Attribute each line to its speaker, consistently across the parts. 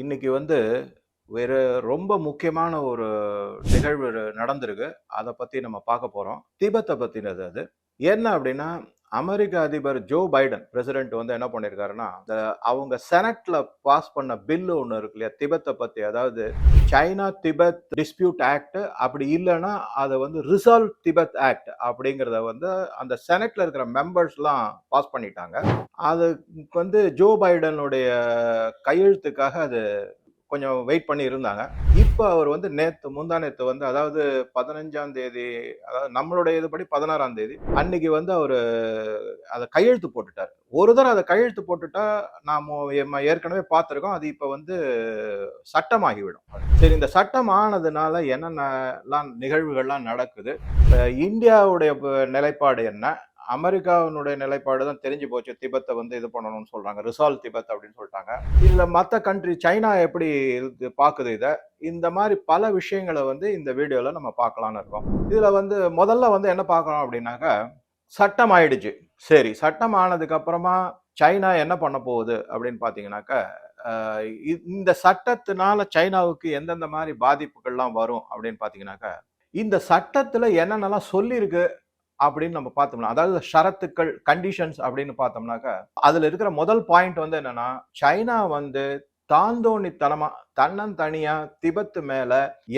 Speaker 1: இன்னைக்கு வந்து வேறு ரொம்ப முக்கியமான ஒரு நிகழ்வு நடந்திருக்கு. அதை பற்றி நம்ம பார்க்க போகிறோம் திபெத்தை பற்றினது அது. என்ன அப்படின்னா அமெரிக்க அதிபர் ஜோ பைடன் பிரசிடென்ட் வந்து என்ன பண்ணியிருக்காருன்னா இந்த அவங்க செனட்ல பாஸ் பண்ண பில்லு ஒன்று இருக்கு இல்லையா திபெத்தை பற்றி அதாவது சைனா திபெத் டிஸ்பியூட் ஆக்ட் அப்படி இல்லைன்னா அதை வந்து ரிசால்வ் திபெத் ஆக்ட் அப்படிங்கிறத வந்து அந்த செனட்ல இருக்கிற மெம்பர்ஸ்லாம் பாஸ் பண்ணிட்டாங்க. அதுக்கு வந்து ஜோ பைடனுடைய கையெழுத்துக்காக அது கொஞ்சம் வெயிட் பண்ணி இருந்தாங்க. இப்போ அவர் வந்து நேற்று முந்தா நேற்று வந்து அதாவது பதினஞ்சாம் தேதி அதாவது நம்மளுடைய இதுபடி பதினாறாம் தேதி அன்னைக்கு வந்து அவர் அதை கையெழுத்து போட்டுட்டார். ஒரு தடவை அதை கையெழுத்து போட்டுட்டா நாம ஏற்கனவே பார்த்துருக்கோம். அது இப்போ வந்து சட்டமாகிவிடும். சரி இந்த சட்டம் ஆனதுனால என்னென்னலாம் நிகழ்வுகள்லாம் நடக்குது? இந்தியாவுடைய நிலைப்பாடு என்ன? அமெரிக்காவினுடைய நிலைப்பாடு தான் தெரிஞ்சு போச்சு. திபெத்தை வந்து இது பண்ணணும்னு சொல்கிறாங்க ரிசால்வ் திபெத் அப்படின்னு சொல்லிட்டாங்க. இதில் மற்ற கண்ட்ரி சைனா எப்படி இது பார்க்குது இதை? இந்த மாதிரி பல விஷயங்களை வந்து இந்த வீடியோவில் நம்ம பார்க்கலான்னு இருக்கோம். இதில் வந்து முதல்ல வந்து என்ன பார்க்கலாம் அப்படின்னாக்கா சட்டம் ஆயிடுச்சு. சரி சட்டம் ஆனதுக்கப்புறமா சைனா என்ன பண்ண போகுது அப்படின்னு பார்த்தீங்கன்னாக்க இந்த சட்டத்தினால சைனாவுக்கு எந்தெந்த மாதிரி பாதிப்புகள்லாம் வரும் அப்படின்னு பார்த்தீங்கன்னாக்க இந்த சட்டத்தில் என்னென்னலாம் சொல்லியிருக்கு அப்படின்னு நம்ம பார்த்தோம்னா அதாவது ஷரத்துக்கள் கண்டிஷன்ஸ் அப்படின்னு பார்த்தோம்னாக்கா அதுல இருக்கிற முதல் பாயிண்ட் வந்து என்னன்னா சைனா வந்து தாந்தோணித்தனமா தன்னந்தனியா திபெத்து மேல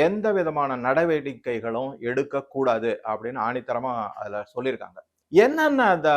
Speaker 1: எந்த விதமான நடவடிக்கைகளும் எடுக்கக்கூடாது அப்படின்னு ஆணித்தரமா அதுல சொல்லியிருக்காங்க. என்னென்ன அந்த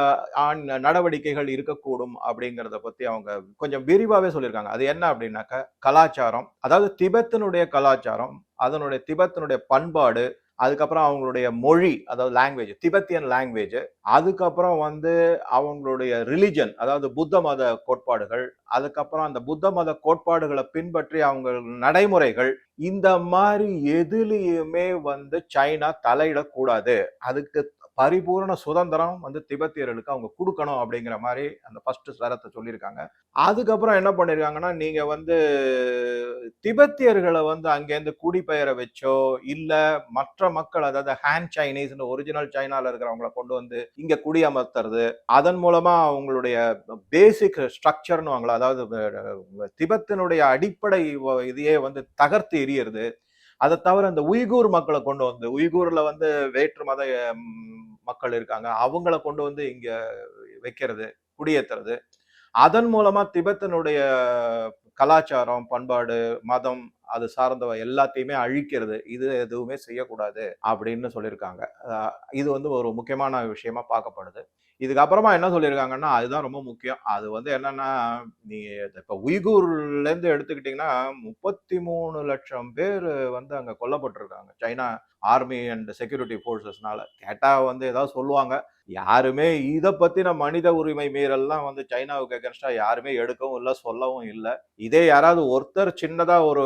Speaker 1: ஆண் நடவடிக்கைகள் இருக்கக்கூடும் அப்படிங்கிறத பத்தி அவங்க கொஞ்சம் விரிவாவே சொல்லியிருக்காங்க. அது என்ன அப்படின்னாக்கா கலாச்சாரம் அதாவது திபெத்தினுடைய கலாச்சாரம் அதனுடைய திபெத்தினுடைய பண்பாடு அதுக்கப்புறம் அவங்களுடைய மொழி அதாவது லாங்குவேஜ் திபெத்தியன் லாங்குவேஜ் அதுக்கப்புறம் வந்து அவங்களுடைய ரிலிஜன் அதாவது புத்த மத கோட்பாடுகள் அதுக்கப்புறம் அந்த புத்த மத கோட்பாடுகளை பின்பற்றி அவங்க நடைமுறைகள் இந்த மாதிரி எதுலேயுமே வந்து சைனா தலையிடக்கூடாது. அதுக்கு பரிபூரண சுதந்திரம் வந்து திபெத்தியர்களுக்கு அவங்க கொடுக்கணும் அப்படிங்கிற மாதிரி அந்த ஃபர்ஸ்ட் சரத்தை சொல்லியிருக்காங்க. அதுக்கப்புறம் என்ன பண்ணியிருக்காங்கன்னா நீங்கள் வந்து திபெத்தியர்களை வந்து அங்கேருந்து குடிபெயர வச்சோ இல்லை மற்ற மக்கள் அதாவது ஹேண்ட் சைனீஸ்னு ஒரிஜினல் சைனாவில் இருக்கிறவங்களை கொண்டு வந்து இங்கே குடியமர்த்துறது அதன் மூலமாக அவங்களுடைய பேசிக் ஸ்ட்ரக்சர்னு வாங்கலாம். அதாவது திபெத்தினுடைய அடிப்படை இதையே வந்து தகர்த்து எரியறது அதை தவிர இந்த உய்கூர் மக்களை கொண்டு வந்து உய்கூர்ல வந்து வேற்று மத மக்கள் இருக்காங்க. அவங்கள கொண்டு வந்து இங்க வைக்கிறது குடியேற்றுறது அதன் மூலமா திபெத்தினுடைய கலாச்சாரம் பண்பாடு மதம் அது சார்ந்தவ எல்லாத்தையுமே அழிக்கிறது. இது எதுவுமே செய்யக்கூடாது அப்படின்னு சொல்லியிருக்காங்க. இது வந்து ஒரு முக்கியமான விஷயமா பார்க்கப்படுது. இதுக்கப்புறமா என்ன சொல்லியிருக்காங்கன்னா அதுதான் ரொம்ப முக்கியம். அது வந்து என்னன்னா நீ இப்போ உய்கூர்லேருந்து எடுத்துக்கிட்டிங்கன்னா முப்பத்தி மூணு லட்சம் பேர் வந்து அங்கே கொல்லப்பட்டிருக்காங்க. சைனா ஆர்மி அண்ட் செக்யூரிட்டி ஃபோர்ஸஸ்னால. கேட்டால் வந்து ஏதாவது சொல்லுவாங்க. யாருமே இதை பற்றின மனித உரிமை மீறல்லாம் வந்து சைனாவுக்கு அகேன்ஸ்டா யாருமே எடுக்கவும் இல்லை சொல்லவும் இல்லை. இதே யாராவது ஒருத்தர் சின்னதாக ஒரு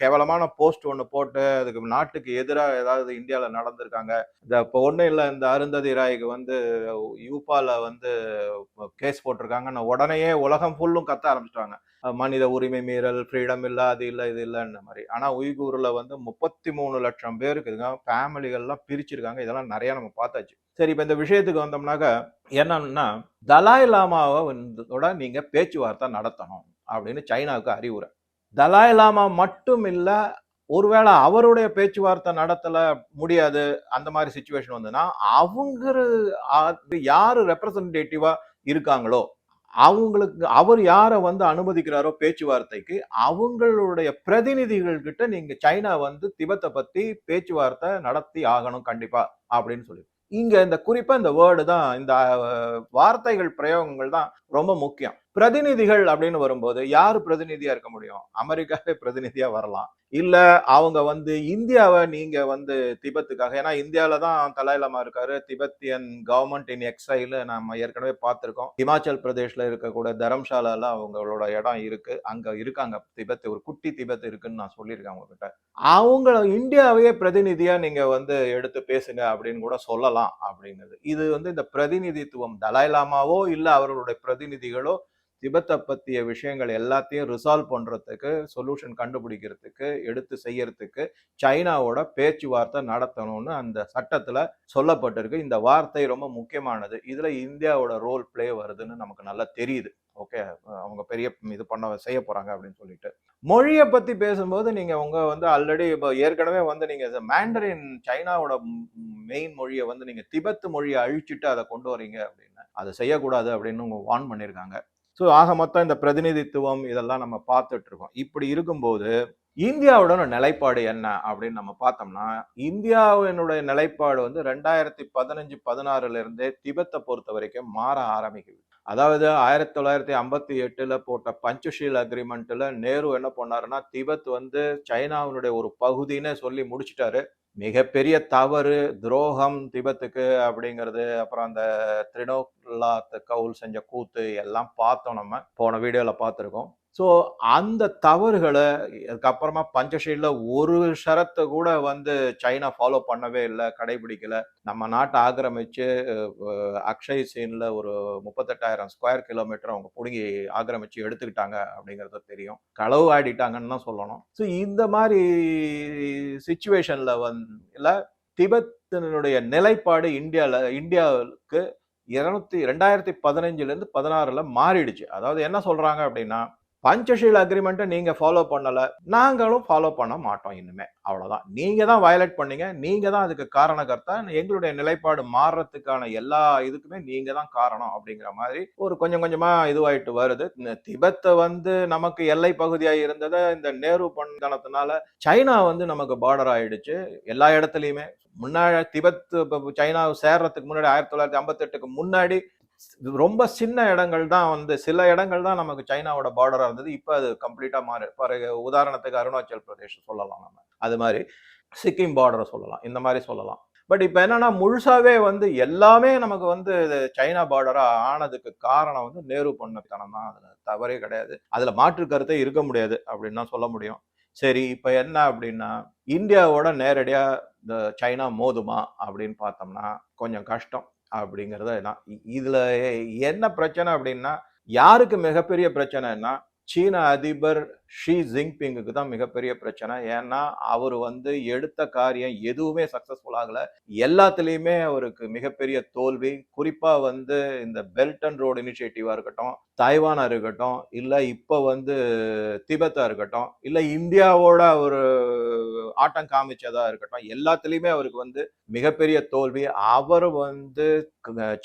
Speaker 1: கேவலமான போஸ்ட் ஒன்று போட்டு அதுக்கு நாட்டுக்கு எதிராக ஏதாவது இந்தியாவில் நடந்திருக்காங்க. இந்த இப்போ ஒன்றும் இல்லை இந்த அருந்ததி ராய்க்கு வந்து யூபால வந்து கேஸ் போட்டிருக்காங்க. உடனேயே உலகம் ஃபுல்லும் கத்த ஆரம்பிச்சிட்டாங்க. மனித உரிமை மீறல் ஃப்ரீடம் இல்லை அது இல்லை இது இல்லைன்ற மாதிரி. ஆனால் உய்கூரில் வந்து முப்பத்தி மூணு லட்சம் பேருக்கு இதுங்க ஃபேமிலிகள்லாம் பிரிச்சிருக்காங்க. இதெல்லாம் நிறையா நம்ம பார்த்தாச்சு. சரி இப்போ இந்த விஷயத்துக்கு வந்தோம்னாக்க என்னன்னா தலாய் லாமாவை வந்து நீங்கள் பேச்சுவார்த்தை நடத்தணும் அப்படின்னு சைனாவுக்கு அறிவுரை. தலாய் லாமா மட்டும் இல்லை ஒருவேளை அவருடைய பேச்சுவார்த்தை நடத்தல முடியாது அந்த மாதிரி சுச்சுவேஷன் வந்ததுன்னா அவங்க யாரு ரெப்ரசன்டேட்டிவா இருக்காங்களோ அவங்களுக்கு அவர் யாரை வந்து அனுமதிக்கிறாரோ பேச்சுவார்த்தைக்கு அவங்களுடைய பிரதிநிதிகள் கிட்ட நீங்க சைனா வந்து திபெத்தை பத்தி பேச்சுவார்த்தை நடத்தி ஆகணும் கண்டிப்பா அப்படின்னு சொல்லி. இங்க இந்த குறிப்பா இந்த வேர்டு தான் இந்த வார்த்தைகள் பிரயோகங்கள் தான் ரொம்ப முக்கியம். பிரதிநிதிகள் அப்படின்னு வரும்போது யார் பிரதிநிதியா இருக்க முடியும்? அமெரிக்காவே பிரதிநிதியா வரலாம். இல்ல அவங்க வந்து இந்தியாவை நீங்க வந்து திபெத்துக்காக ஏன்னா இந்தியாவில தான் தலாயிலமா இருக்காரு. திபெத்தியன் கவர்மெண்ட் இன் எக்ஸைல் நம்ம ஏற்கனவே பார்த்திருக்கோம். ஹிமாச்சல் பிரதேஷ்ல இருக்கக்கூடிய தரம்சாலால அவங்களோட இடம் இருக்கு. அங்க இருக்காங்க. திபெத் ஒரு குட்டி திபெத் இருக்குன்னு நான் சொல்லியிருக்கேன் உங்ககிட்ட அவங்க இந்தியாவையே பிரதிநிதியா நீங்க வந்து எடுத்து பேசுங்க அப்படின்னு கூட சொல்லலாம் அப்படிங்கிறது இது வந்து இந்த பிரதிநிதித்துவம் தலாய்லாமாவோ இல்ல அவர்களுடைய பிரதிநிதிகளோ திபெத்தை பற்றிய விஷயங்கள் எல்லாத்தையும் ரிசால்வ் பண்ணுறதுக்கு சொல்யூஷன் கண்டுபிடிக்கிறதுக்கு எடுத்து செய்யறதுக்கு சைனாவோட பேச்சுவார்த்தை நடத்தணும்னு அந்த சட்டத்தில் சொல்லப்பட்டிருக்கு. இந்த வார்த்தை ரொம்ப முக்கியமானது. இதில் இந்தியாவோட ரோல் ப்ளே வருதுன்னு நமக்கு நல்லா தெரியுது. ஓகே அவங்க பெரிய இது பண்ண செய்ய போகிறாங்க அப்படின்னு சொல்லிட்டு. மொழியை பற்றி பேசும்போது நீங்கள் உங்கள் வந்து ஆல்ரெடி இப்போ ஏற்கனவே வந்து நீங்கள் மேண்டரின் சைனாவோட மெயின் மொழியை வந்து நீங்கள் திபெத் மொழியை அழிச்சிட்டு அதை கொண்டு வரீங்க அப்படின்னு. அதை செய்யக்கூடாது அப்படின்னு உங்க வார்ன் பண்ணியிருக்காங்க ஸோ ஆக மொத்தம் இந்த பிரதிநிதித்துவம் இதெல்லாம் நம்ம பார்த்துட்டு இருக்கோம் இப்படி இருக்கும்போது இந்தியாவோட நிலைப்பாடு என்ன அப்படின்னு நம்ம பார்த்தோம்னா இந்தியாவினுடைய நிலைப்பாடு வந்து ரெண்டாயிரத்தி பதினஞ்சு பதினாறுல இருந்தே திபெத்தை பொறுத்த வரைக்கும் மாற ஆரம்பிக்குது. அதாவது ஆயிரத்தி தொள்ளாயிரத்தி ஐம்பத்தி எட்டுல போட்ட பஞ்சஷீல் அக்ரிமெண்ட்ல நேரு என்ன பண்ணாருன்னா திபெத் வந்து சைனாவினுடைய ஒரு பகுதின்னு சொல்லி முடிச்சிட்டாரு. மிகப்பெரிய தவறு துரோகம் திபெத்துக்கு அப்படிங்கிறது அப்புறம் அந்த திரினோலாத் கவுல் செஞ்ச கூத்து எல்லாம் பார்த்தோம் நம்ம. போன வீடியோவில் பார்த்துருக்கோம். ஸோ அந்த தவறுகளை அதுக்கப்புறமா பஞ்சஷீல்ல ஒரு ஷரத்தை கூட வந்து சைனா ஃபாலோ பண்ணவே இல்லை கடைபிடிக்கல. நம்ம நாட்டை ஆக்கிரமிச்சு அக்ஷய் சீனில் ஒரு முப்பத்தெட்டாயிரம் ஸ்கொயர் கிலோமீட்டர் அவங்க பிடுங்கி ஆக்கிரமிச்சு எடுத்துக்கிட்டாங்க அப்படிங்கிறது தெரியும். களவு ஆடிட்டாங்கன்னு தான் சொல்லணும். ஸோ இந்த மாதிரி சுச்சுவேஷனில் வந்து இல்லை திபெத்தினுடைய நிலைப்பாடு இந்தியாவில் இந்தியாவுக்கு இருநூத்தி ரெண்டாயிரத்தி பதினஞ்சுலேருந்து பதினாறில் மாறிடுச்சு. அதாவது என்ன சொல்கிறாங்க அப்படின்னா பஞ்சஷீல் அக்ரிமெண்ட்டை நீங்கள் ஃபாலோ பண்ணலை. நாங்களும் ஃபாலோ பண்ண மாட்டோம் இனிமே. அவ்வளோதான் நீங்கள் தான் வயலேட் பண்ணீங்க. நீங்கள் தான் அதுக்கு காரணகர்த்தா. எங்களுடைய நிலைப்பாடு மாறுறதுக்கான எல்லா இதுக்குமே நீங்கள் தான் காரணம் அப்படிங்கிற மாதிரி ஒரு கொஞ்சம் கொஞ்சமாக இதுவாயிட்டு வருது. இந்த திபெத்தை வந்து நமக்கு எல்லை பகுதியாக இருந்ததை இந்த நேரு பண்ணனத்தினால சைனா வந்து நமக்கு பார்டர் ஆயிடுச்சு. எல்லா இடத்துலையுமே. முன்னாடி திபத் சைனா சேர்றதுக்கு முன்னாடி ஆயிரத்தி தொள்ளாயிரத்தி ஐம்பத்தெட்டுக்கு முன்னாடி ரொம்ப சின்ன இடங்கள் தான் வந்து சில இடங்கள் தான் நமக்கு சைனாவோட பார்டராக இருந்தது. இப்போ அது கம்ப்ளீட்டாக மாறு. ஃபார் உதாரணத்துக்கு அருணாச்சல் பிரதேஷ் சொல்லலாம் நம்ம. அது மாதிரி சிக்கிம் பார்டரை சொல்லலாம். இந்த மாதிரி சொல்லலாம். பட் இப்போ என்னன்னா முழுசாவே வந்து எல்லாமே நமக்கு வந்து இது சைனா பார்டரா ஆனதுக்கு காரணம் வந்து நேரு பொண்ணத்தனம் தான். அதில் தவறே கிடையாது. அதில் மாற்று கருத்தே இருக்க முடியாது அப்படின்னு தான் சொல்ல முடியும். சரி இப்போ என்ன அப்படின்னா இந்தியாவோட நேரடியாக இந்த சைனா மோதுமா அப்படின்னு பார்த்தோம்னா கொஞ்சம் கஷ்டம். அப்படிங்கிறத நான் இதில் இதுல என்ன பிரச்சனை அப்படின்னா யாருக்கு மிகப்பெரிய பிரச்சனைன்னா சீன அதிபர் ஷீ ஜின்பிங்குக்கு தான் மிகப்பெரிய பிரச்சனை. ஏன்னா அவர் வந்து எடுத்த காரியம் எதுவுமே சக்ஸஸ்ஃபுல் ஆகலை. எல்லாத்துலேயுமே அவருக்கு மிகப்பெரிய தோல்வி. குறிப்பாக வந்து இந்த பெல்ட் அண்ட் ரோடு இனிஷியேட்டிவாக இருக்கட்டும் தாய்வானாக இருக்கட்டும் இல்லை இப்போ வந்து திபெத்தாக இருக்கட்டும் இல்லை இந்தியாவோட ஒரு ஆட்டம் காமிச்சதாக இருக்கட்டும் எல்லாத்துலேயுமே அவருக்கு வந்து மிகப்பெரிய தோல்வி. அவர் வந்து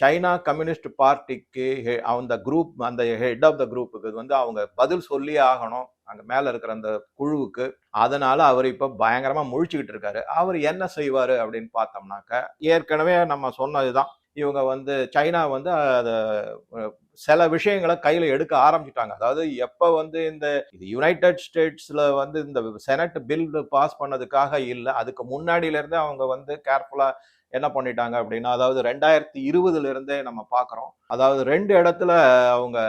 Speaker 1: சைனா கம்யூனிஸ்ட் பார்ட்டிக்கு ஹெ- அந்த குரூப் அந்த ஹெட் ஆஃப் த குரூப்புக்கு வந்து அவங்க பதில் சொல்லியே ஆகணும். அங்கே மேலே இருக்கிற அந்த குழுவுக்கு. அதனால அவர் இப்போ பயங்கரமாக முழிச்சுக்கிட்டு இருக்காரு. அவர் என்ன செய்வார் அப்படின்னு பார்த்தோம்னாக்க ஏற்கனவே நம்ம சொன்னதுதான். இவங்க வந்து சைனா வந்து அதை சில விஷயங்களை கையில் எடுக்க ஆரம்பிச்சிட்டாங்க. அதாவது எப்போ வந்து இந்த இது யுனைடெட் ஸ்டேட்ஸில் வந்து இந்த செனட் பில் பாஸ் பண்ணதுக்காக இல்லை அதுக்கு முன்னாடியிலருந்தே அவங்க வந்து கேர்ஃபுல்லாக என்ன பண்ணிட்டாங்க அப்படின்னா அதாவது ரெண்டாயிரத்தி இருபதுல இருந்தே நம்ம பார்க்குறோம் அதாவது ரெண்டு இடத்துல அவங்க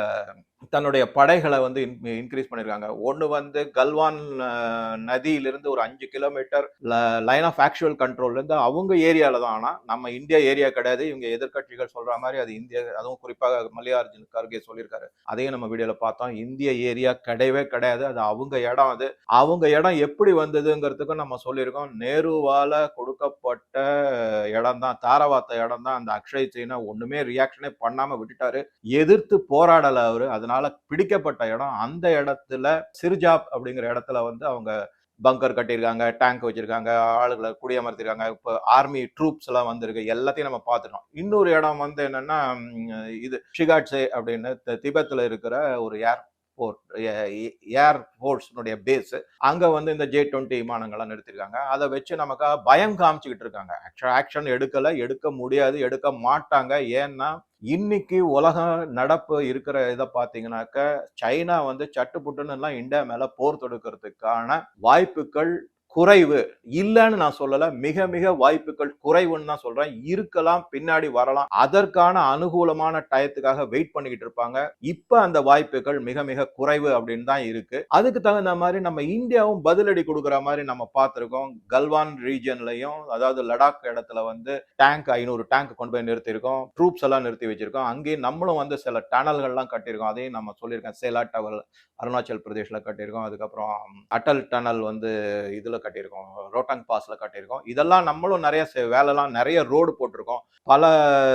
Speaker 1: தன்னுடைய படைகளை வந்து இன்க்ரீஸ் பண்ணியிருக்காங்க ஒன்று வந்து கல்வான் நதியிலிருந்து ஒரு அஞ்சு கிலோமீட்டர் லைன் ஆஃப் ஆக்சுவல் கண்ட்ரோல்லேருந்து அவங்க ஏரியாவில் தான். ஆனால் நம்ம இந்தியா ஏரியா கிடையாது. இவங்க எதிர்க்கட்சிகள் சொல்கிற மாதிரி அது இந்திய அதுவும் குறிப்பாக மல்லிகார்ஜுன் கர்கே சொல்லியிருக்காரு. அதையும் நம்ம வீடியோவில் பார்த்தோம். இந்திய ஏரியா கிடையவே கிடையாது. அது அவங்க இடம் அது. அவங்க இடம் எப்படி வந்ததுங்கிறதுக்கும் நம்ம சொல்லியிருக்கோம். நேருவால் கொடுக்கப்பட்ட இடம் தான் தாரவாத்த இடம் தான். அந்த அக்ஷய் சீனா ஒன்றுமே ரியாக்ஷனே பண்ணாமல் விட்டுட்டாரு. எதிர்த்து போராடலை அவர். அதனால பிடிக்கப்பட்ட இடம் அந்த இடத்துல சிர்ஜாப் அப்படிங்கிற இடத்துல வந்து அவங்க பங்கர் கட்டியிருக்காங்க டேங்க் வச்சிருக்காங்க ஆளுகளை குடியமர்த்திருக்காங்க. இப்போ ஆர்மி ட்ரூப்ஸ் எல்லாம் வந்திருக்கு. எல்லாத்தையும் நம்ம பார்த்துட்டோம். இன்னொரு இடம் வந்து என்னன்னா இது ஷிகாட்ஸே அப்படின்னு திபெத்தில் இருக்கிற ஒரு ஏர் ஏர் ஃபோர்ஸ்னுடைய பேஸ். அங்கே வந்து இந்த ஜே டுவெண்ட்டி விமானங்கள்லாம் நிறுத்திருக்காங்க. அதை வச்சு நமக்கு பயம் காமிச்சுக்கிட்டு இருக்காங்க. ஆக்ஷன் எடுக்கலை எடுக்க முடியாது எடுக்க மாட்டாங்க. ஏன்னா இன்னைக்கு உலக நடப்பு இருக்கிற இதை பார்த்தீங்கன்னாக்க சைனா வந்து சட்டுப்புட்டுன்னு எல்லாம் இந்தியா மேலே போர் தொடுக்கிறதுக்கான வாய்ப்புகள் குறைவு இல்லைன்னு நான் சொல்லல. மிக மிக வாய்ப்புகள் குறைவுன்னு தான் சொல்றேன். இருக்கலாம் பின்னாடி வரலாம். அதற்கான அனுகூலமான டயத்துக்காக வெயிட் பண்ணிக்கிட்டு இருப்பாங்க. இப்ப அந்த வாய்ப்புகள் மிக மிக குறைவு அப்படின்னு தான் இருக்கு. அதுக்கு தகுந்த மாதிரி நம்ம இந்தியாவும் பதிலடி கொடுக்குற மாதிரி நம்ம பார்த்துருக்கோம். கல்வான் ரீஜன்லையும் அதாவது லடாக் இடத்துல வந்து டேங்க் ஐநூறு டேங்க் கொண்டு போய் நிறுத்தியிருக்கோம். ட்ரூப்ஸ் எல்லாம் நிறுத்தி வச்சிருக்கோம். அங்கேயும் நம்மளும் வந்து சில டனல்கள்லாம் கட்டியிருக்கோம். அதையும் நம்ம சொல்லியிருக்கோம் சேலா டவர் அருணாச்சல் பிரதேஷ்ல கட்டியிருக்கோம். அதுக்கப்புறம் அட்டல் டனல் வந்து இதுல கட்டியிருக்கோம் ரோட்டாங் பாஸில் கட்டியிருக்கோம். இதெல்லாம் நம்மளும் நிறைய செ- வேலைலாம் நிறைய ரோடு போட்டிருக்கோம். பல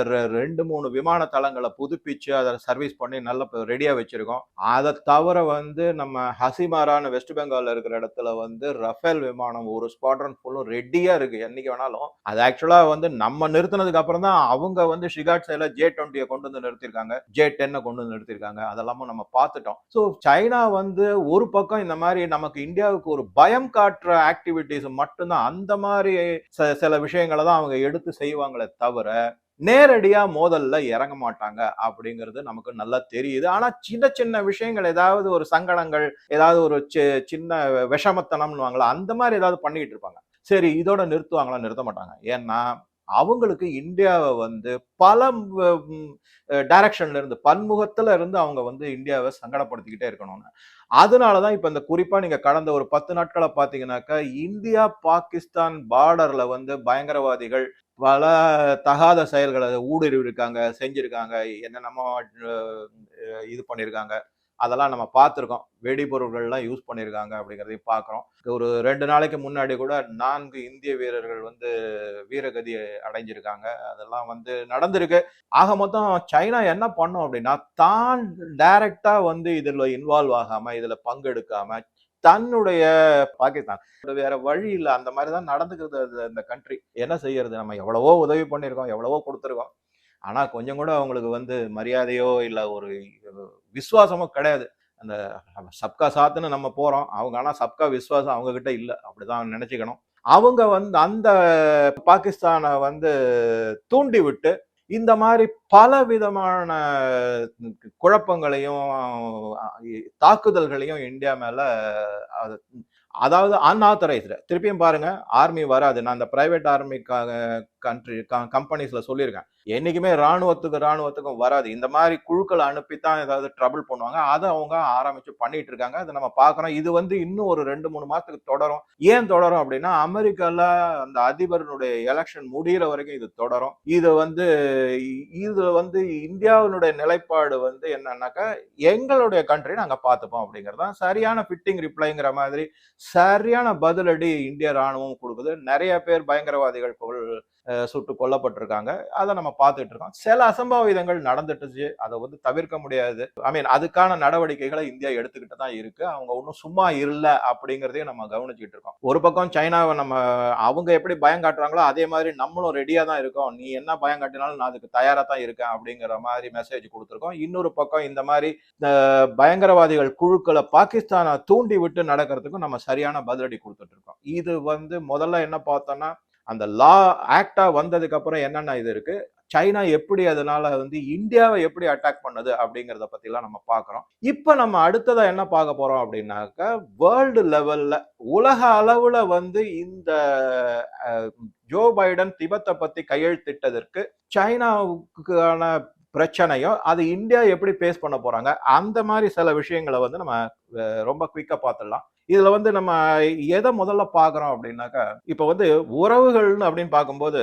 Speaker 1: ரெ- ரெண்டு மூணு விமான தளங்களை புதுப்பிச்சு அதை சர்வீஸ் பண்ணி நல்ல ரெடியாக வச்சுருக்கோம். அதை தவிர வந்து நம்ம ஹசிமாரான வெஸ்ட் பெங்காலில் இருக்கிற இடத்துல வந்து ரஃபேல் விமானம் ஒரு ஸ்குவாட்ரன் ஃபுல்லும் ரெடியாக இருக்குது என்னைக்கு வேணாலும். அது ஆக்சுவலாக வந்து நம்ம நிறுத்தினதுக்கு அப்புறம் தான் அவங்க வந்து ஷிகாட் ஜே டுவெண்ட்டியை கொண்டு வந்து நிறுத்திருக்காங்க ஜே டென்னை கொண்டு வந்து நிறுத்திருக்காங்க அதெல்லாமும் நம்ம பார்த்துட்டோம். ஸோ சைனா வந்து ஒரு பக்கம் இந்த மாதிரி நமக்கு இந்தியாவுக்கு ஒரு பயம் காட்டுற ஆக்டிவிட்டிஸ் மட்டும்தான். அந்த மாதிரி ச- சில விஷயங்களை தான் அவங்க எடுத்து செய்வாங்களே தவிர நேரடியா மோதல்ல இறங்க மாட்டாங்க அப்படிங்கிறது நமக்கு நல்லா தெரியுது. ஆனா சின்ன சின்ன விஷயங்கள் ஏதாவது ஒரு சங்கடங்கள் ஏதாவது ஒரு சி- சின்ன விஷமத்தனம்னுவாங்களா அந்த மாதிரி ஏதாவது பண்ணிக்கிட்டு இருப்பாங்க. சரி இதோட நிறுத்துவாங்களா? நிறுத்த மாட்டாங்க. ஏன்னா அவங்களுக்கு இந்தியாவை வந்து பல டைரக்ஷன்ல இருந்து பன்முகத்துல இருந்து அவங்க வந்து இந்தியாவை சங்கடப்படுத்திக்கிட்டே இருக்கணும்னு. அதனாலதான் இப்ப இந்த குறிப்பா நீங்க கடந்த ஒரு பத்து நாட்களை பாத்தீங்கன்னாக்கா இந்தியா பாகிஸ்தான் பார்டர்ல வந்து பயங்கரவாதிகள் பல தகாத செயல்களை ஊடுருவி இருக்காங்க செஞ்சிருக்காங்க என்னென்னமோ இது பண்ணியிருக்காங்க அதெல்லாம் நம்ம பார்த்துருக்கோம். வெடிபொருள்கள்லாம் யூஸ் பண்ணியிருக்காங்க அப்படிங்கிறதையும் பார்க்குறோம். ஒரு ரெண்டு நாளைக்கு முன்னாடி கூட நான்கு இந்திய வீரர்கள் வந்து வீரகதி அடைஞ்சிருக்காங்க. அதெல்லாம் வந்து நடந்திருக்கு. ஆக மொத்தம் சைனா என்ன பண்ணும் அப்படின்னா தான் டைரக்டாக வந்து இதில் இன்வால்வ் ஆகாமல் இதில் பங்கெடுக்காமல் தன்னுடைய பாகிஸ்தான் வேற வழி இல்லை. அந்த மாதிரி தான் நடந்துக்கிறது இந்த அந்த கண்ட்ரி என்ன செய்யறது? நம்ம எவ்வளவோ உதவி பண்ணியிருக்கோம் எவ்வளவோ கொடுத்துருக்கோம். ஆனால் கொஞ்சம் கூட அவங்களுக்கு வந்து மரியாதையோ இல்லை ஒரு விசுவாசமோ கிடையாது. அந்த சப்கா சாத்துன்னு நம்ம போகிறோம் அவங்க ஆனால் சப்கா விஸ்வாசம் அவங்கக்கிட்ட இல்லை. அப்படிதான் நினச்சிக்கணும். அவங்க வந்து அந்த பாகிஸ்தானை வந்து தூண்டி விட்டு இந்த மாதிரி பல விதமான குழப்பங்களையும் தாக்குதல்களையும் இந்தியா மேல அது- அதாவது அன்ஆத்தரைஸ்டு திருப்பியும் பாருங்க ஆர்மி வராது. நான் அந்த பிரைவேட் ஆர்மிக்காக கண்ட்ரி கம்பெனிஸ்ல சொல்லியிருக்கேன். என்னைக்குமே ராணுவத்துக்கு ராணுவத்துக்கும் வராது. இந்த மாதிரி குழுக்களை அனுப்பி தான் ஏதாவது ட்ரபிள் பண்ணுவாங்க. அதை அவங்க ஆரம்பிச்சு பண்ணிட்டு இருக்காங்க. அதை நம்ம பார்க்குறோம் இது வந்து இன்னும் ஒரு ரெண்டு மூணு மாதத்துக்கு தொடரும். ஏன் தொடரும் அப்படின்னா அமெரிக்கால அந்த அதிபரனுடைய எலெக்ஷன் முடியிற வரைக்கும் இது தொடரும். இது வந்து இதில் வந்து இந்தியாவினுடைய நிலைப்பாடு வந்து என்னன்னாக்கா எங்களுடைய கண்ட்ரி நாங்கள் பார்த்துப்போம் அப்படிங்கிறது தான். சரியான ஃபிட்டிங் ரிப்ளைங்கிற மாதிரி சரியான பதிலடி இந்திய ராணுவம் கொடுக்குது. நிறைய பேர் பயங்கரவாதிகள் சுட்டு கொல்லப்பட்டிருக்காங்க. அதை நம்ம பார்த்துட்டு இருக்கோம். சில அசம்பாவிதங்கள் நடந்துட்டுச்சு. அதை வந்து தவிர்க்க முடியாது. ஐ மீன் அதுக்கான நடவடிக்கைகளை இந்தியா எடுத்துக்கிட்டு தான் இருக்கு. அவங்க ஒன்றும் சும்மா இல்லை அப்படிங்கிறதையும் நம்ம கவனிச்சுட்டு இருக்கோம். ஒரு பக்கம் சைனாவை நம்ம அவங்க எப்படி பயம் காட்டுறாங்களோ அதே மாதிரி நம்மளும் ரெடியாக தான் இருக்கோம். நீ என்ன பயம் காட்டினாலும் நான் அதுக்கு தயாராக தான் இருக்கேன் அப்படிங்கிற மாதிரி மெசேஜ் கொடுத்துருக்கோம். இன்னொரு பக்கம் இந்த மாதிரி பயங்கரவாதிகள் குழுக்களை பாகிஸ்தானை தூண்டி விட்டு நடக்கிறதுக்கும் நம்ம சரியான பதிலடி கொடுத்துட்டு இருக்கோம். இது வந்து முதல்ல என்ன பார்த்தோம்னா அந்த லா ஆக்டா வந்ததுக்கு அப்புறம் என்னென்ன இது இருக்கு? சைனா எப்படி அதனால வந்து இந்தியாவை எப்படி அட்டாக் பண்ணுது அப்படிங்கிறத பத்திலாம் நம்ம பார்க்குறோம். இப்போ நம்ம அடுத்ததாக என்ன பார்க்க போறோம் அப்படின்னாக்கா வேர்ல்டு லெவல்ல உலக அளவுல வந்து இந்த ஜோ பைடன் திபத்தை பத்தி கையெழுத்திட்டதற்கு சைனாவுக்கான பிரச்சனையோ அது இந்தியா எப்படி பேஸ் பண்ண போறாங்க அந்த மாதிரி சில விஷயங்களை வந்து நம்ம ரொம்ப குயிக்கா பார்த்துடலாம். இதுல வந்து நம்ம எதை முதல்ல பாக்குறோம் அப்படின்னாக்கா இப்போ வந்து உறவுகள்னு அப்படின்னு பார்க்கும்போது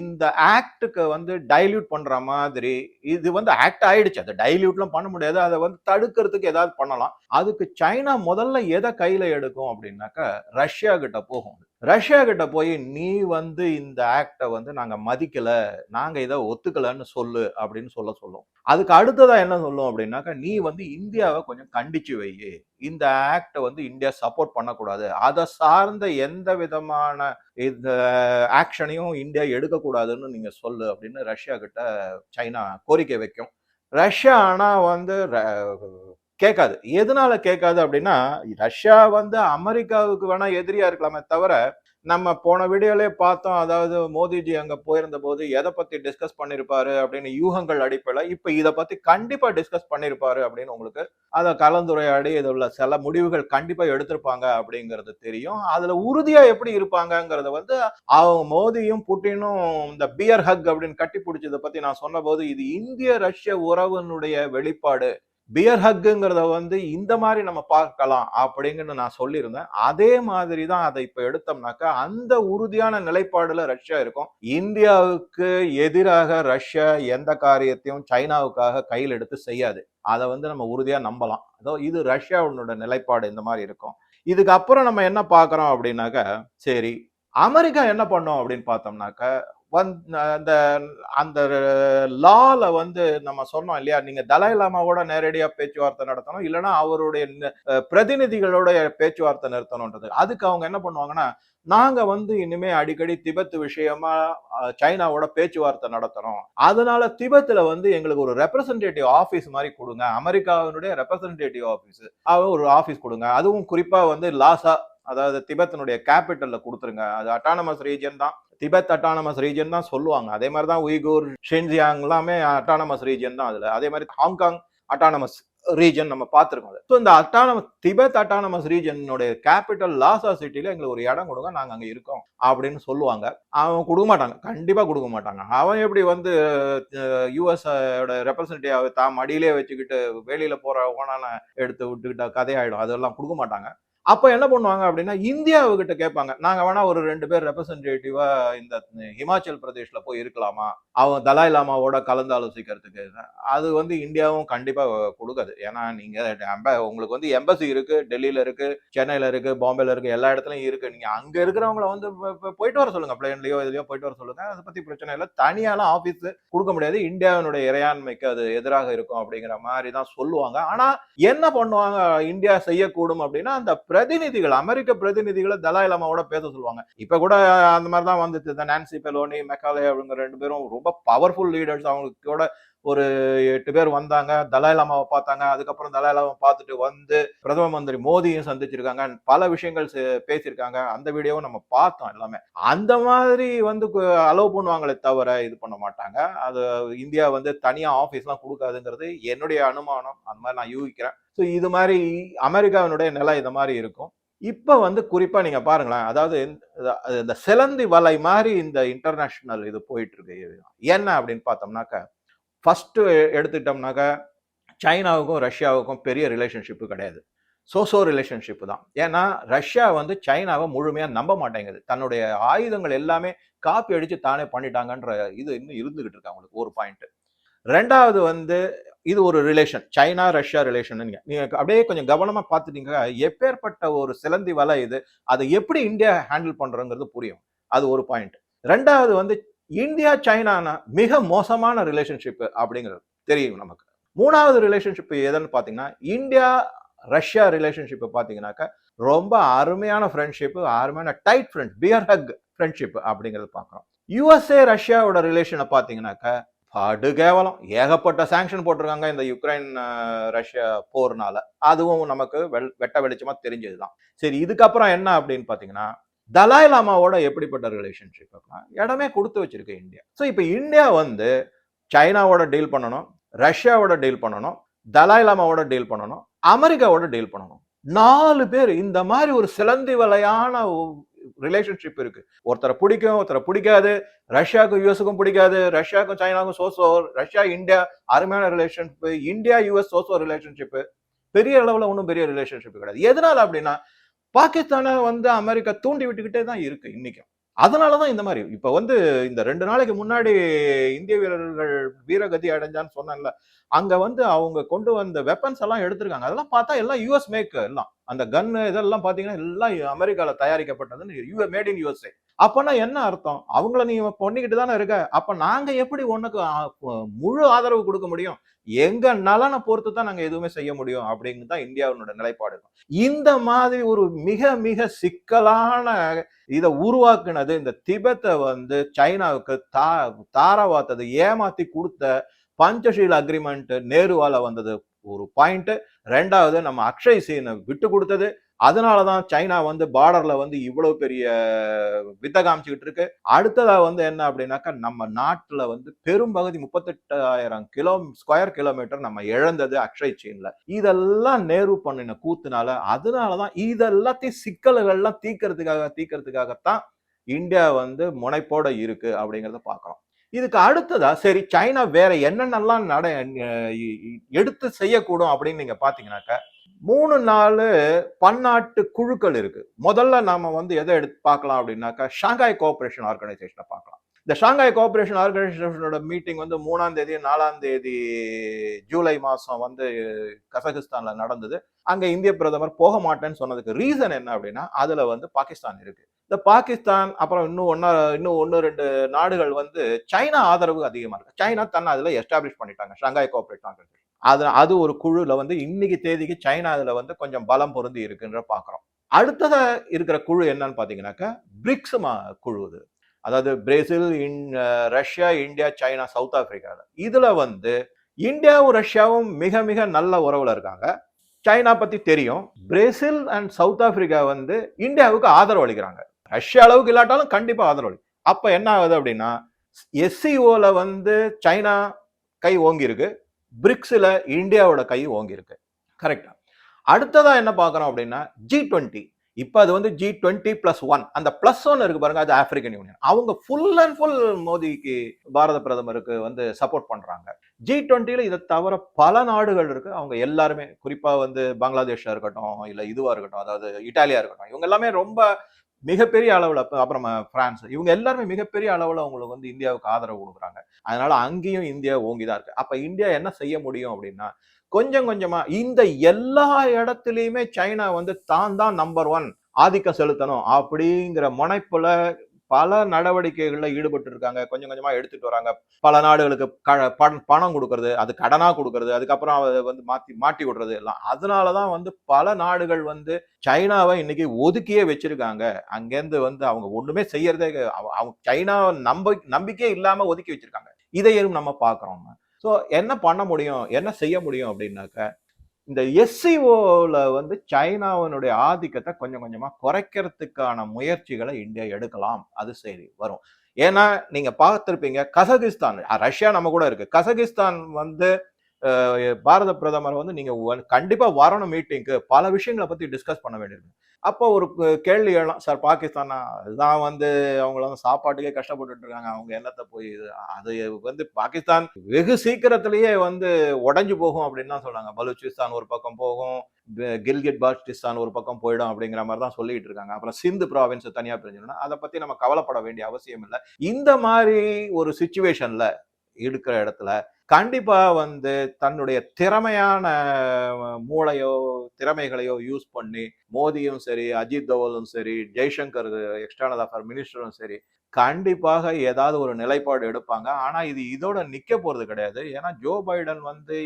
Speaker 1: இந்த ஆக்டுக்கு வந்து டைல்யூட் பண்ற மாதிரி இது வந்து ஆக்ட் ஆயிடுச்சு. அதை டைல்யூட்லாம் பண்ண முடியாது. அதை வந்து தடுக்கிறதுக்கு ஏதாவது பண்ணலாம். அதுக்கு சைனா முதல்ல எதை கையில எடுக்கும் அப்படின்னாக்கா ரஷ்யா கிட்ட போகும். ரஷ்யா கிட்ட போய் நீ வந்து இந்த ஆக்டை வந்து நாங்கள் மதிக்கலை நாங்கள் இதை ஒத்துக்கலைன்னு சொல்லு அப்படின்னு சொல்ல சொல்லும். அதுக்கு அடுத்ததாக என்ன சொல்லும் அப்படின்னாக்கா நீ வந்து இந்தியாவை கொஞ்சம் கண்டிச்சு வை. இந்த ஆக்டை வந்து இந்தியா சப்போர்ட் பண்ணக்கூடாது. அதை சார்ந்த எந்த விதமான இந்த ஆக்ஷனையும் இந்தியா எடுக்கக்கூடாதுன்னு நீங்கள் சொல்லு அப்படின்னு ரஷ்யா கிட்ட சைனா கோரிக்கை வைக்கும். ரஷ்யா ஆனால் வந்து ர- கேட்காது. எதனால கேட்காது அப்படின்னா ரஷ்யா வந்து அமெரிக்காவுக்கு வேணா எதிரியா இருக்கலாமே தவிர நம்ம போன வீடியோலே பார்த்தோம். அதாவது மோடிஜி அங்க போயிருந்த போது எதை பத்தி டிஸ்கஸ் பண்ணிருப்பாரு அப்படின்னு யூகங்கள் அடிப்படையில் இப்ப இதை பத்தி கண்டிப்பா டிஸ்கஸ் பண்ணிருப்பாரு அப்படின்னு உங்களுக்கு அதை கலந்துரையாடி இதில் உள்ள சில முடிவுகள் கண்டிப்பா எடுத்திருப்பாங்க அப்படிங்கிறது தெரியும். அதுல உறுதியா எப்படி இருப்பாங்கங்கிறத வந்து அவங்க மோதியும் புட்டினும் இந்த பியர் ஹக் அப்படின்னு கட்டி பிடிச்சதை பத்தி நான் சொன்ன போது இது இந்திய ரஷ்ய உறவினுடைய வெளிப்பாடு பியர் ஹக்குங்கிறத வந்து இந்த மாதிரி நம்ம பார்க்கலாம் அப்படிங்கன்னு நான் சொல்லியிருந்தேன். அதே மாதிரி தான் அதை இப்போ எடுத்தோம்னாக்கா அந்த உறுதியான நிலைப்பாடுல ரஷ்யா இருக்கும். இந்தியாவுக்கு எதிராக ரஷ்யா எந்த காரியத்தையும் சைனாவுக்காக கையில் எடுத்து செய்யாது. அதை வந்து நம்ம உறுதியாக நம்பலாம். அதோ இது ரஷ்யாவுனோட நிலைப்பாடு இந்த மாதிரி இருக்கும். இதுக்கப்புறம் நம்ம என்ன பார்க்குறோம் அப்படின்னாக்க சரி அமெரிக்கா என்ன பண்ணோம் அப்படின்னு பார்த்தோம்னாக்க வந்து அந்த அந்த லால வந்து நம்ம சொன்னோம் இல்லையா? நீங்க தலாய் லாமாவோட நேரடியா பேச்சுவார்த்தை நடத்தணும். இல்லைன்னா அவருடைய ந- பிரதிநிதிகளோட பேச்சுவார்த்தை நிறுத்தணும்ன்றது. அதுக்கு அவங்க என்ன பண்ணுவாங்கன்னா நாங்க வந்து இனிமே அடிக்கடி திபெத் விஷயமா சைனாவோட பேச்சுவார்த்தை நடத்துறோம் அதனால திபெத்ல வந்து எங்களுக்கு ஒரு ரெப்ரசன்டேட்டிவ் ஆபீஸ் மாதிரி கொடுங்க. அமெரிக்காவினுடைய ரெப்ரசன்டேட்டிவ் ஆபீஸ் ஒரு ஆபீஸ் கொடுங்க. அதுவும் குறிப்பா வந்து லாசா அதாவது திபெத்தினுடைய கேபிட்டல்ல கொடுத்துருங்க. அது அட்டானமஸ் ரீஜன் தான். திபெத் அட்டானமஸ் ரீஜன் தான் சொல்லுவாங்க. அதே மாதிரி தான் உய்கூர் ஷென்ஜியாங் எல்லாமே அட்டானமஸ் ரீஜன் தான் அதுல. அதே மாதிரி ஹாங்காங் அட்டானமஸ் ரீஜன் நம்ம பார்த்துருக்கோம் ஸோ இந்த அட்டானமஸ் திபெத் அட்டானமஸ் ரீஜனுடைய கேபிட்டல் லாசா சிட்டியில் எங்களுக்கு ஒரு இடம் கொடுங்க நாங்கள் அங்கே இருக்கோம் அப்படின்னு சொல்லுவாங்க. அவன் கொடுக்க மாட்டாங்க. கண்டிப்பாக கொடுக்க மாட்டாங்க. அவன் எப்படி வந்து யூஎஸ் ரெப்ரசன்டேட்டிவ் தான் மடியிலே வச்சுக்கிட்டு வெளியில் போகிற ஓனான எடுத்து விட்டுக்கிட்ட கதையாயிடும். அதெல்லாம் கொடுக்க மாட்டாங்க. அப்போ என்ன பண்ணுவாங்க அப்படின்னா இந்தியாவுக்கிட்ட கேட்பாங்க. நாங்கள் வேணா ஒரு ரெண்டு பேர் ரெப்ரசன்டேட்டிவா இந்த ஹிமாச்சல் பிரதேஷ்ல போய் இருக்கலாமா? அவன் தலாய் லாமாவோட கலந்து ஆலோசிக்கிறதுக்கு. அது வந்து இந்தியாவும் கண்டிப்பாக கொடுக்காது. ஏன்னா நீங்கள் உங்களுக்கு வந்து எம்பசி இருக்கு டெல்லியில இருக்கு சென்னையில இருக்கு பாம்பேல இருக்கு எல்லா இடத்துலையும் இருக்கு. நீங்க அங்க இருக்கிறவங்கள வந்து போயிட்டு வர சொல்லுங்க. பிளேன்லயோ இதுலயோ போயிட்டு வர சொல்லுங்க. அதை பத்தி பிரச்சனை இல்லை. தனியாலாம் ஆபீஸ் கொடுக்க முடியாது. இந்தியாவினுடைய இறையாண்மைக்கு அது எதிராக இருக்கும் அப்படிங்கிற மாதிரி தான் சொல்லுவாங்க. ஆனா என்ன பண்ணுவாங்க? இந்தியா செய்யக்கூடும் அப்படின்னா அந்த பிரதிநிதிகள் அமெரிக்க பிரதிநிதிகளை தலாய் லாமாவோட பேச சொல்லுவாங்க. இப்ப கூட அந்த மாதிரி தான் வந்துச்சு இந்த நான்சி பெலோனி மெக்காலே அப்படிங்கிற ரெண்டு பேரும் ரொம்ப பவர்ஃபுல் லீடர்ஸ் அவங்களுக்கு கூட ஒரு எட்டு பேர் வந்தாங்க தலாயலாமாவை பார்த்தாங்க அதுக்கப்புறம் தலாய் பார்த்துட்டு வந்து பிரதம மந்திரி மோடியும் சந்திச்சிருக்காங்க. பல விஷயங்கள் செ- பேசியிருக்காங்க. அந்த வீடியோவும் நம்ம பார்த்தோம் எல்லாமே. அந்த மாதிரி வந்து அலோவ் பண்ணுவாங்களே தவிர இது பண்ண மாட்டாங்க. அது இந்தியா வந்து தனியாக ஆஃபீஸ்லாம் கொடுக்காதுங்கிறது என்னுடைய அனுமானம். அந்த மாதிரி நான் யூகிக்கிறேன். ஸோ இது மாதிரி அமெரிக்காவினுடைய நிலை இந்த மாதிரி இருக்கும். இப்போ வந்து குறிப்பாக நீங்கள் பாருங்களேன். அதாவது இந்த- இந்த சிலந்தி வலை மாதிரி இந்த இன்டர்நேஷ்னல் இது போயிட்டு இருக்கு. என்ன அப்படின்னு பார்த்தோம்னாக்க ஃபஸ்ட்டு எடுத்துக்கிட்டோம்னாக்கா சைனாவுக்கும் ரஷ்யாவுக்கும் பெரிய ரிலேஷன்ஷிப்பு கிடையாது. சோசோ ரிலேஷன்ஷிப் தான். ஏன்னா ரஷ்யா வந்து சைனாவை முழுமையாக நம்ப மாட்டேங்குது. தன்னுடைய ஆயுதங்கள் எல்லாமே காப்பி அடித்து தானே பண்ணிட்டாங்கன்ற இது இன்னும் இருந்துகிட்டு இருக்கு அவங்களுக்கு ஒரு பாயிண்ட்டு ரெண்டாவது வந்து இது ஒரு ரிலேஷன் சைனா ரஷ்யா ரிலேஷன் நீங்கள் அப்படியே கொஞ்சம் கவனமாக பார்த்துட்டீங்க எப்பேற்பட்ட ஒரு சிலந்தி வலை இது அதை எப்படி இந்தியா ஹேண்டில் பண்ணுறோங்கிறது புரியும். அது ஒரு பாயிண்ட் ரெண்டாவது வந்து இந்தியா சைனானா மிக மோசமான ரிலேஷன்ஷிப் அப்படிங்கிறது தெரியும் நமக்கு. மூணாவது ரிலேஷன்ஷிப் எதுன்னு பார்த்தீங்கன்னா இந்தியா ரஷ்யா ரிலேஷன்ஷிப்பை பார்த்தீங்கன்னாக்கா ரொம்ப அருமையான ஃப்ரெண்ட்ஷிப்பு அருமையான tight friend bear hug friendship அப்படிங்கிறது பார்க்குறோம் யுஎஸ்ஏ ரஷ்யாவோட ரிலேஷனை பார்த்தீங்கன்னாக்கா படு கேவலம் ஏகப்பட்ட சாங்ஷன் போட்டிருக்காங்க இந்த யுக்ரைன் ரஷ்யா போர்னால. அதுவும் நமக்கு வெள் வெட்ட தெரிஞ்சது தான் சரி இதுக்கப்புறம் என்ன அப்படின்னு பார்த்தீங்கன்னா தலாய் லாமாவோட எப்படிப்பட்ட ரிலேஷன்ஷிப் அப்படின்னா இடமே கொடுத்து வச்சிருக்கு இந்தியா. ஸோ இப்போ இந்தியா வந்து சைனாவோட டீல் பண்ணணும் ரஷ்யாவோட டீல் பண்ணணும் தலாய் லாமாவோட டீல் பண்ணணும் அமெரிக்காவோட டீல் பண்ணணும். நாலு பேர் இந்த மாதிரி ஒரு சிலந்தி வலையான ரிலேஷன்ஷிப் இருக்கு. ஒருத்தரை பிடிக்கும் ஒருத்தரை பிடிக்காது. ரஷ்யாவுக்கும் யூஎஸுக்கும் பிடிக்காது. ரஷ்யாவுக்கும் சைனாவுக்கும் சோசோ ரஷ்யா இந்தியா அருமையான relationship India US so so relationship பெரிய அளவில் ஒன்றும் பெரிய ரிலேஷன்ஷிப் கிடையாது. எதனால அப்படின்னா பாகிஸ்தானை வந்து அமெரிக்கா தூண்டி விட்டுக்கிட்டே தான் இருக்கு இன்னைக்கும். அதனாலதான் இந்த மாதிரி. இப்ப வந்து இந்த ரெண்டு நாளைக்கு முன்னாடி இந்திய வீரர்கள் வீரகதி அடைஞ்சான்னு சொன்னேன்ல. அங்க வந்து அவங்க கொண்டு வந்த வெப்பன்ஸ் எல்லாம் எடுத்திருக்காங்க. அதெல்லாம் பார்த்தா எல்லாம் யூஎஸ் மேக் எல்லாம். அந்த கன் இதெல்லாம் பாத்தீங்கன்னா எல்லாம் அமெரிக்கால தயாரிக்கப்பட்டதுன்னு யூ மேட் இன் யூஎஸ்ஏ அப்பனா என்ன அர்த்தம்? அவங்கள நீ பொண்ணிக்கிட்டு தானே இருக்க? அப்ப நாங்க எப்படி உனக்கு முழு ஆதரவு கொடுக்க முடியும்? எங்க நலனை பொறுத்து தான் நாங்க எதுவுமே செய்ய முடியும் அப்படின்னு தான் இந்தியாவினோட நிலைப்பாடு. இந்த மாதிரி ஒரு மிக மிக சிக்கலான இதை உருவாக்குனது இந்த திபெத்தை வந்து சைனாவுக்கு தா தாரவாத்தது ஏமாத்தி கொடுத்த பஞ்சஷீல் அக்ரிமெண்ட் நேருவால வந்தது ஒரு பாயிண்ட். ரெண்டாவது நம்ம அக்ஷய் சீனை விட்டு கொடுத்தது. அதனால தான் சைனா வந்து பார்டர்ல வந்து இவ்வளவு பெரிய வித்த காமிச்சுக்கிட்டு இருக்கு. அடுத்ததா வந்து என்ன அப்படின்னாக்கா நம்ம நாட்டுல வந்து பெரும்பகுதி முப்பத்தெட்டாயிரம் கிலோ ஸ்கொயர் கிலோமீட்டர் நம்ம இழந்தது அக்ஷய் சீன்ல. இதெல்லாம் நேரு பண்ணின கூத்துனால அதனாலதான் இதெல்லாத்தையும் சிக்கல்கள்லாம் தீக்கிறதுக்காக தீக்கிறதுக்காகத்தான் இந்தியா வந்து முனைப்போட இருக்கு அப்படிங்கிறத பார்க்கலாம் இதுக்கு அடுத்ததா சரி சைனா வேற என்னென்னலாம் நட எடுத்து செய்யக்கூடும் அப்படின்னு நீங்க பாத்தீங்கன்னாக்க மூணு நாலு பன்னாட்டு குழுக்கள் இருக்கு. முதல்ல நாம வந்து எதை எடுத்து பார்க்கலாம் அப்படின்னாக்கா ஷாங்காய் கோஆபரேஷன் ஆர்கனைசேஷனை பார்க்கலாம். இந்த ஷாங்காய் கோஆபரேஷன் ஆர்கனைசேஷனோட மீட்டிங் வந்து மூணாம் தேதி நாலாம் தேதி ஜூலை மாதம் வந்து கசகிஸ்தானில் நடந்தது. அங்கே இந்திய பிரதமர் போக மாட்டேன்னு சொன்னதுக்கு ரீசன் என்ன அப்படின்னா அதில் வந்து பாகிஸ்தான் இருக்கு. இந்த பாகிஸ்தான் அப்புறம் இன்னும் ஒன்னா இன்னும் ஒன்று ரெண்டு நாடுகள் வந்து சைனா ஆதரவு அதிகமாக இருக்கு. சைனா தன்னை அதில் எஸ்டாப்ளிஷ் பண்ணிட்டாங்க ஷாங்காய் கோஆபரேஷன் ஆர்கனைசேஷன் அது அது ஒரு குழுல வந்து இன்னைக்கு தேதிக்கு சைனா அதில் வந்து கொஞ்சம் பலம் பொருந்தி இருக்குன்ற பார்க்குறோம் அடுத்ததாக இருக்கிற குழு என்னன்னு பார்த்தீங்கன்னாக்கா பிரிக்ஸ் குழு இது. அதாவது Brazil in Russia India China South ஆப்பிரிக்காவில் இதில் வந்து இந்தியாவும் ரஷ்யாவும் மிக மிக நல்ல உறவில் இருக்காங்க. சைனா பற்றி தெரியும். பிரேசில் அண்ட் சவுத் ஆப்பிரிக்கா வந்து இந்தியாவுக்கு ஆதரவு அளிக்கிறாங்க. ரஷ்யா அளவுக்கு இல்லாட்டாலும் கண்டிப்பாக ஆதரவு அளி அப்போ என்ன ஆகுது அப்படின்னா எஸ்சிஓவில் வந்து சைனா கை ஓங்கியிருக்கு. பிரிக்ஸில் இந்தியாவோட கை ஓங்கியிருக்கு. கரெக்டாக அடுத்ததாக என்ன பார்க்குறோம் அப்படின்னா ஜி டுவெண்ட்டி இப்போ அது வந்து ஜி டுவெண்ட்டி பிளஸ் ஒன் அந்த பிளஸ் ஒன் இருக்கு பாருங்க அது ஆப்பிரிக்கன் யூனியன் அவங்க ஃபுல் அண்ட் ஃபுல் மோடிக்கு பாரத பிரதமருக்கு வந்து சப்போர்ட் பண்றாங்க. ஜி டுவெண்ட்டியில் இதை தவிர பல நாடுகள் இருக்கு. அவங்க எல்லாருமே குறிப்பாக வந்து பங்களாதேஷா இருக்கட்டும் இல்லை இதுவா இருக்கட்டும் அதாவது இட்டாலியா இருக்கட்டும் இவங்க எல்லாமே ரொம்ப மிகப்பெரிய அளவில் அப்புறம் பிரான்ஸ் இவங்க எல்லாருமே மிகப்பெரிய அளவில் அவங்களுக்கு வந்து இந்தியாவுக்கு ஆதரவு கொடுக்குறாங்க. அதனால அங்கேயும் இந்தியா ஓங்கிதான் இருக்கு. அப்போ இந்தியா என்ன செய்ய முடியும் அப்படின்னா கொஞ்சம் கொஞ்சமா இந்த எல்லா இடத்துலயுமே சைனா வந்து தான் தான் நம்பர் ஒன் ஆதிக்கம் செலுத்தணும் அப்படிங்கிற முனைப்புல பல நடவடிக்கைகள்ல ஈடுபட்டு இருக்காங்க. கொஞ்சம் கொஞ்சமா எடுத்துட்டு வராங்க. பல நாடுகளுக்கு பணம் கொடுக்கறது அது கடனா கொடுக்கறது அதுக்கப்புறம் அதை வந்து மாத்தி மாட்டி விடுறது எல்லாம். அதனாலதான் வந்து பல நாடுகள் வந்து சைனாவை இன்னைக்கு ஒதுக்கியே வச்சிருக்காங்க. அங்கேருந்து வந்து அவங்க ஒண்ணுமே செய்யறதே அவங்க சைனாவை நம்ப நம்பிக்கையே இல்லாம ஒதுக்கி வச்சிருக்காங்க. இதையும் நம்ம பாக்குறோம் ஸோ என்ன பண்ண முடியும்? என்ன செய்ய முடியும் அப்படின்னாக்க இந்த எஸ்சிஓவில் வந்து சைனாவினுடைய ஆதிக்கத்தை கொஞ்சம் கொஞ்சமாக குறைக்கிறதுக்கான முயற்சிகளை இந்தியா எடுக்கலாம். அது சரி வரும். ஏன்னா நீங்கள் பார்த்துருப்பீங்க கசகிஸ்தான் ரஷ்யா நம்ம கூட இருக்குது கசகிஸ்தான் வந்து பாரத பிரதமர் வந்து நீங்க கண்டிப்பா வரணும் மீட்டிங்க்கு பல விஷயங்களை பத்தி டிஸ்கஸ் பண்ண வேண்டியிருக்கு. அப்போ ஒரு கேள்வி எழலாம் சார் பாகிஸ்தானா? அதுதான் வந்து அவங்கள வந்து சாப்பாட்டுக்கே கஷ்டப்பட்டு இருக்காங்க. அவங்க என்னத்தை போய் அது வந்து பாகிஸ்தான் வெகு சீக்கிரத்திலேயே வந்து உடஞ்சு போகும் அப்படின்னு தான் சொல்றாங்க. பலூச்சிஸ்தான் ஒரு பக்கம் போகும் கில்கிட் பால்டிஸ்தான் ஒரு பக்கம் போயிடும் அப்படிங்கிற மாதிரி தான் சொல்லிட்டு இருக்காங்க. அப்புறம் சிந்து ப்ராவின்ஸ் தனியா பிரிஞ்சிடணும் அதை பத்தி நம்ம கவலைப்பட வேண்டிய அவசியம் இல்லை. இந்த மாதிரி ஒரு சுச்சுவேஷன்ல இருக்கிற இடத்துல கண்டிப்பா வந்து தன்னுடைய திறமையான மூளையோ திறமைகளையோ யூஸ் பண்ணி மோதியும் சரி அஜித் தோவலும் சரி ஜெய்சங்கர் எக்ஸ்டர்னல் அஃபேர் மினிஸ்டரும் சரி கண்டிப்பாக ஏதாவது ஒரு நிலைப்பாடு எடுப்பாங்க. ஆனா இது இதோட நிக்க போறது கிடையாது. ஏன்னா ஜோ பைடன் வந்து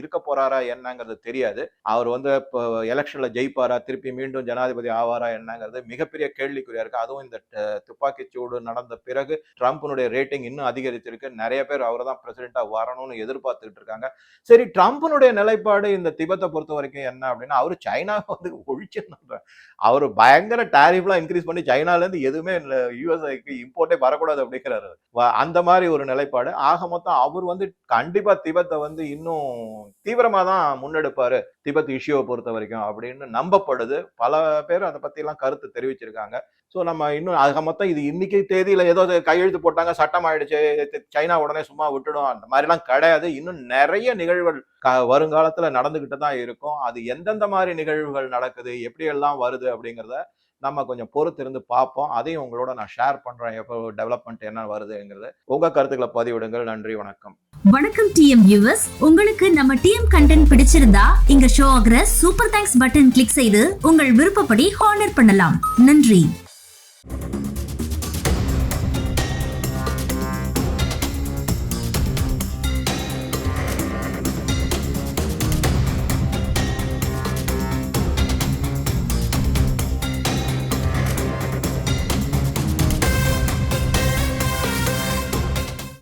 Speaker 1: இருக்க போறாரா என்னங்கிறது தெரியாது. அவர் வந்து இப்போ எலெக்ஷன்ல ஜெயிப்பாரா திருப்பி மீண்டும் ஜனாதிபதி ஆவாரா என்னங்கிறது மிகப்பெரிய கேள்விக்குறியா இருக்கு. அதுவும் இந்த துப்பாக்கி சூடு நடந்த பிறகு ட்ரம்ப்னுடைய ரேட்டிங் இன்னும் அதிகரிச்சிருக்கு. நிறைய பேர் அவர் தான் பிரசிடென்டா வரணும்னு எதிர்பார்த்துட்டு இருக்காங்க. சரி ட்ரம்ப்னுடைய நிலைப்பாடு இந்த திபத்தை பொறுத்த வரைக்கும் என்ன அப்படின்னா அவர் சைனா வந்து ஒழிச்சு அவர் பயங்கர டேரிஃப்லாம் இன்க்ரீஸ் பண்ணி சைனால இருந்து எதுவுமே யூஎஸ்ஐக்கு இம்போர்ட்டே வரக்கூடாது அப்படிங்கிறாரு அந்த மாதிரி ஒரு நிலைப்பாடு. ஆக மொத்தம் அவர் வந்து கண்டிப்பா திபத்தை வந்து இன்னும் தீவிரமா தான் முன்னெடுப்பாரு. திபத் இஷ்யூவை பொறுத்த வரைக்கும் அப்படின்னு நம்பப்படுது. பல பேர் அதை பத்தி எல்லாம் கருத்து தெரிவிச்சிருக்காங்க. ஸோ நம்ம இன்னும் ஆக மொத்தம் இது இன்னைக்கு தேதியில ஏதோ கையெழுத்து போட்டாங்க சட்டம் ஆயிடுச்சு சைனா உடனே சும்மா விட்டுடும் அந்த மாதிரிலாம் கிடையாது. இன்னும் நிறைய நிகழ்வுகள் வருங்காலத்துல நடந்துகிட்டு தான் இருக்கும். அது எந்தெந்த மாதிரி நிகழ்வுகள் நடக்குது எப்படியெல்லாம் வருது அப்படிங்கிறத நம்ம கொஞ்சம் பொறுத்து இருந்து பார்ப்போம். அதையும் உங்களோட நான் ஷேர் பண்றேன். எப்போ டெவலப்மெண்ட் என்ன வருதுங்கிறது. உங்க கருத்துக்களை பதிவிடுங்கள். நன்றி வணக்கம்.
Speaker 2: வணக்கம் டிஎம் வியூவர்ஸ் உங்களுக்கு நம்ம டிஎம் கண்டென்ட் பிடிச்சிருந்தா இங்க ஷோ ஆகிற சூப்பர் தேங்க்ஸ் பட்டன் கிளிக் செய்து உங்கள் விருப்பப்படி ஹானர் பண்ணலாம். நன்றி.